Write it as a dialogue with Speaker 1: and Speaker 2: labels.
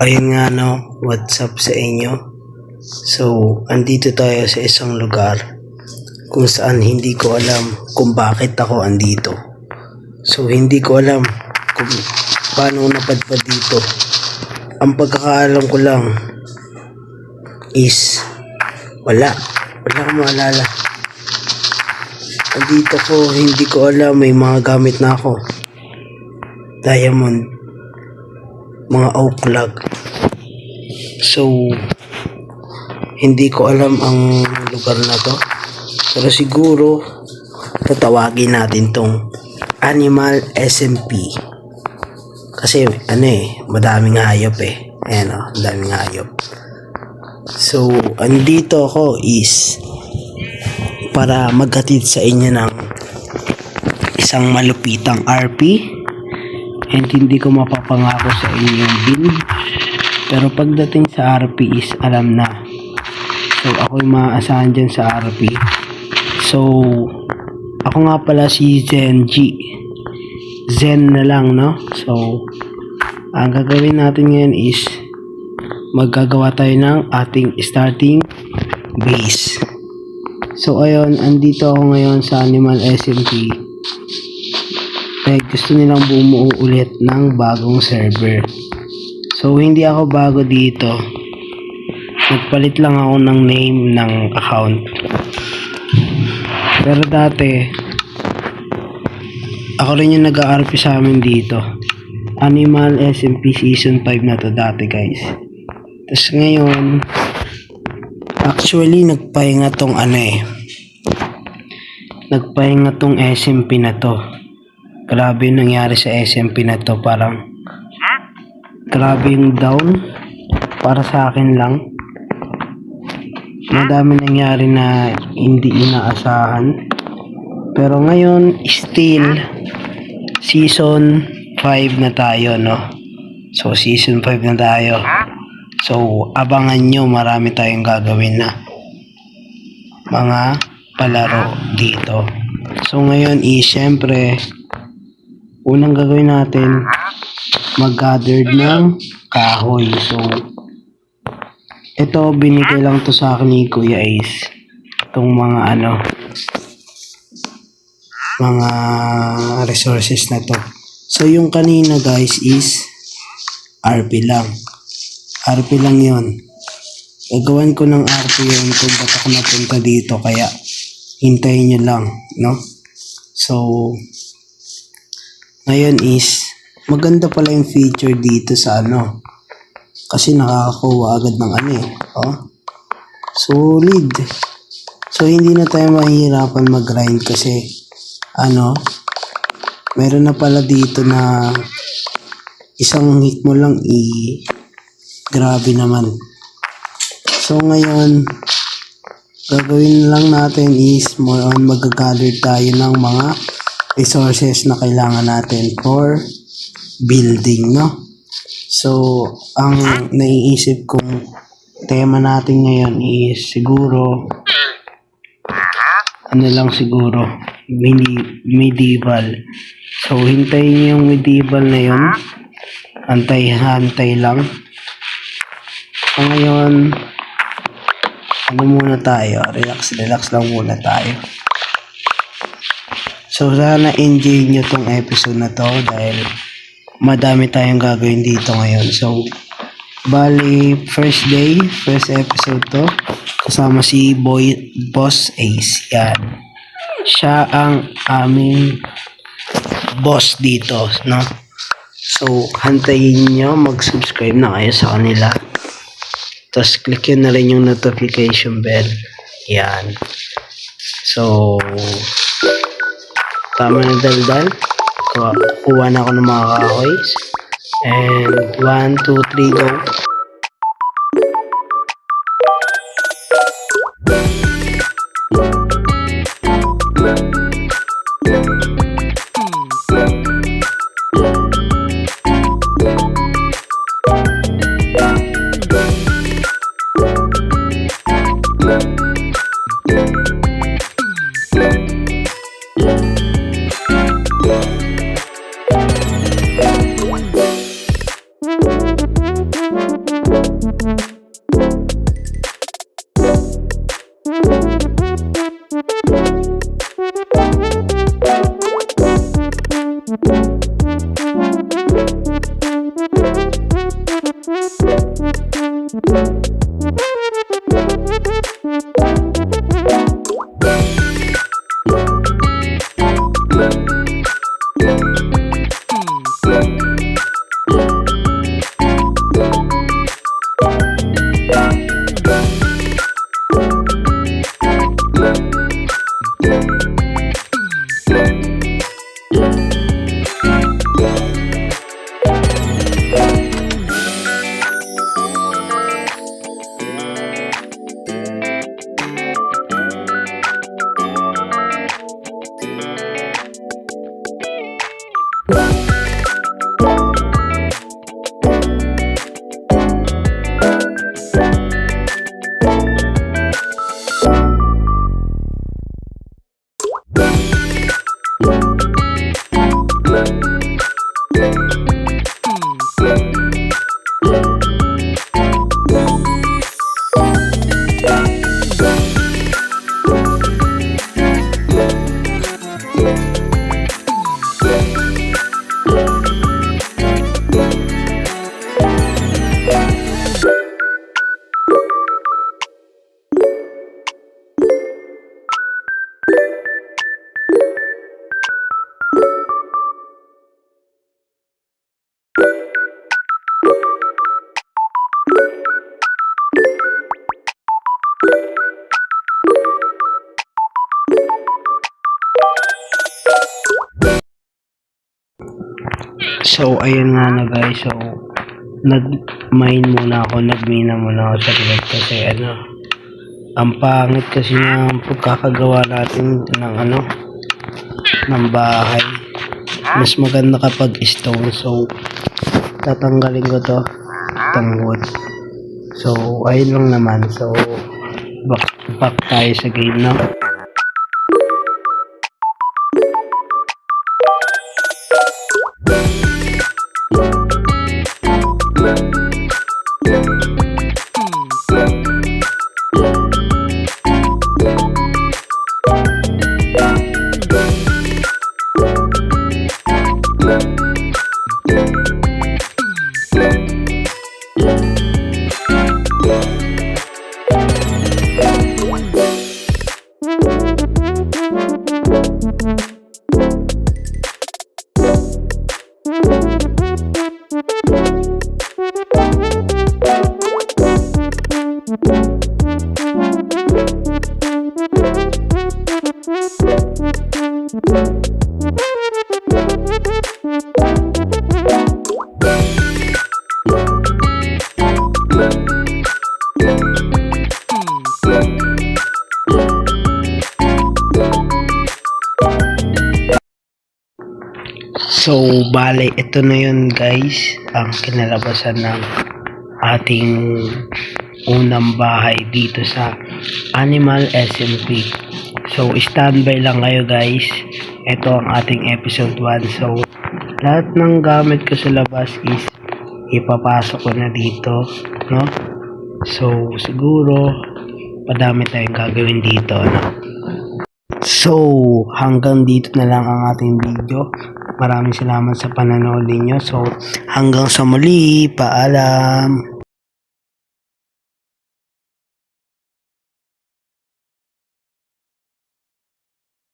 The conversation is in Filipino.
Speaker 1: ayun nga no, what's up sa inyo? So, andito tayo sa isang lugar kung saan hindi ko alam kung bakit ako andito. So, hindi ko alam kung paano napadpad dito. Ang pagkakaalam ko lang is wala. Wala akong maalala. Andito ko, hindi ko alam, may mga gamit na ako. Diamond. Mga oak log. So, hindi ko alam ang lugar na to. Pero siguro, tatawagin natin tong Animal SMP. Kasi, ano eh, madaming hayop eh. Ayan o, oh, madaming hayop. So, andito ako is para maghatid sa inyo ng isang malupitang RP and hindi ko mapapangako sa inyo yung pero pagdating sa RP is alam na. So ako yung maaasahan dyan sa RP so ako nga pala si Zen G. Zen na lang no? So ang gagawin natin ngayon is maggagawa tayo ng ating starting base. So ayun, andito ako ngayon sa Animal SMP. Eh, gusto nilang bumuo ulit ng bagong server. So hindi ako bago dito. Nagpalit lang ako ng name ng account. Pero dati, ako rin yung nag-ARP sa amin dito. Animal SMP Season 5 na to dati guys. Tapos ngayon, Actually, nagpahinga tong ano eh. Nagpahinga tong SMP na to. Grabe yung nangyari sa SMP na to. Parang, grabe yung down. Para sa akin lang. Madami nangyari na hindi inaasahan. Pero ngayon, still, season 5 na tayo, no? So, season 5 na tayo. So, abangan nyo, marami tayong gagawin na mga palaro dito. So, ngayon is, syempre, unang gagawin natin, mag-gather ng kahoy. So, ito, binigay lang to sa akin ni Kuya Ace. Itong mga ano, mga resources na to. So, yung kanina guys is RP lang. RP lang yon. Gagawan ko ng RP yun kung ba't ako napunta dito. Kaya, hintayin nyo lang, no? So, ngayon is, maganda pala yung feature dito sa ano. Kasi nakakakuha agad ng ano eh. Oh. Solid. So, hindi na tayo mahihirapan mag-grind kasi, ano, meron na pala dito na isang hit mo lang i Grabe naman. So ngayon, gagawin lang natin is more on magagather tayo ng mga resources na kailangan natin for building, no? So, ang naiisip kong tema natin ngayon is siguro ano lang siguro mini, medieval. So, hintayin niyo yung medieval na yun. Antay-hantay lang. So ngayon, ano muna tayo? Relax, relax lang muna tayo. So sana enjoy nyo tong episode na to dahil madami tayong gagawin dito ngayon. So, bali, first day, first episode to, kasama si Boy, Boss Ace. Yan. Siya ang aming boss dito, no? So, hantayin nyo, mag-subscribe na kayo sa kanila. Tapos, click yun na rin yung notification bell. Yan. So, tama na daldal. Kuha, kuha na ako ng mga kahoy. And, 1, 2, 3, go. So, ayun nga na guys. So, nag-mine muna ako. Nag-mina muna ako sa gilid kasi ano, ang pangit kasi ng pagkakagawa natin ng ano, ng bahay. Mas maganda kapag stone. So, tatanggalin ko to. Itong. So, ayun lang naman. So, back, back tayo sa game na. So, bale, ito na yun guys, ang kinalabasan ng ating unang bahay dito sa Animal SMP. So, standby lang kayo guys. Ito ang ating episode 1. So, lahat ng gamit ko sa labas is ipapasok ko na dito, no? So, siguro, padami tayong gagawin dito, no? So, hanggang dito na lang ang ating video. Maraming salamat sa pananood ninyo. So, hanggang sa muli. Paalam.